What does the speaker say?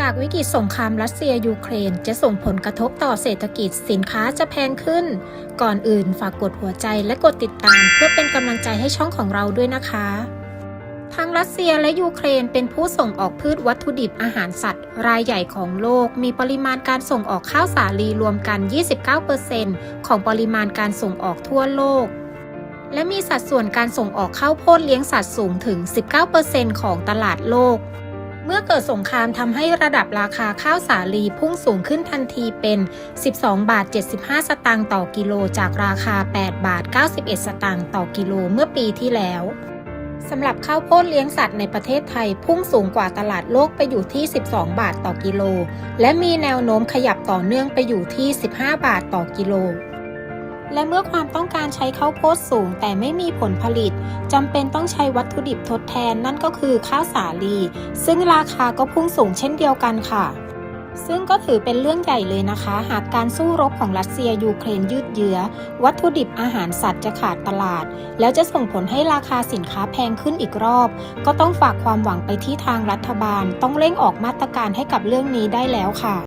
จากวิกฤตสงครามรัสเซียยูเครน จะส่งผลกระทบต่อเศรษฐกิจสินค้าจะแพงขึ้น ก่อนอื่นฝากกดหัวใจและกดติดตาม เพื่อเป็นกำลังใจให้ช่องของเราด้วยนะคะทั้งรัสเซียและยูเครนเป็นผู้ส่งออกพืชวัตถุดิบอาหารสัตว์ รายใหญ่ของโลก มีปริมาณการส่งออกข้าวสาลีรวมกัน 29%ของปริมาณการส่งออกทั่วโลก และมีสัดส่วนการส่งออกข้าวโพดเลี้ยงสัตว์สูงถึง 19%ของตลาดโลก เมื่อเกิดสงครามทำให้ระดับราคาข้าวสาลีพุ่งสูงขึ้นทันทีเป็น 12 บาท 75 สตางค์ต่อกิโลจากราคา 8 บาท 91 สตางค์ต่อกิโลเมื่อปีที่แล้วสำหรับข้าวโพดเลี้ยงสัตว์ในประเทศไทย พุ่งสูงกว่าตลาดโลกไปอยู่ที่ 12 บาทต่อกิโล และมีแนวโน้มขยับต่อเนื่องไปอยู่ที่ 15 บาทต่อกิโล และเมื่อความต้องการใช้ข้าวโพดสูงแต่ไม่มีผลผลิตจำเป็นต้องใช้วัตถุดิบทดแทนนั่นก็คือข้าวสาลี ซึ่งราคาก็พุ่งสูงเช่นเดียวกันค่ะ ซึ่งก็ถือเป็นเรื่องใหญ่เลยนะคะ หากการสู้รบของรัสเซียยูเครนยืดเยื้อ วัตถุดิบอาหารสัตว์จะขาดตลาด แล้วจะส่งผลให้ราคาสินค้าแพงขึ้นอีกรอบ ก็ต้องฝากความหวังไปที่ทางรัฐบาล ต้องเร่งออกมาตรการให้กับเรื่องนี้ได้แล้วค่ะ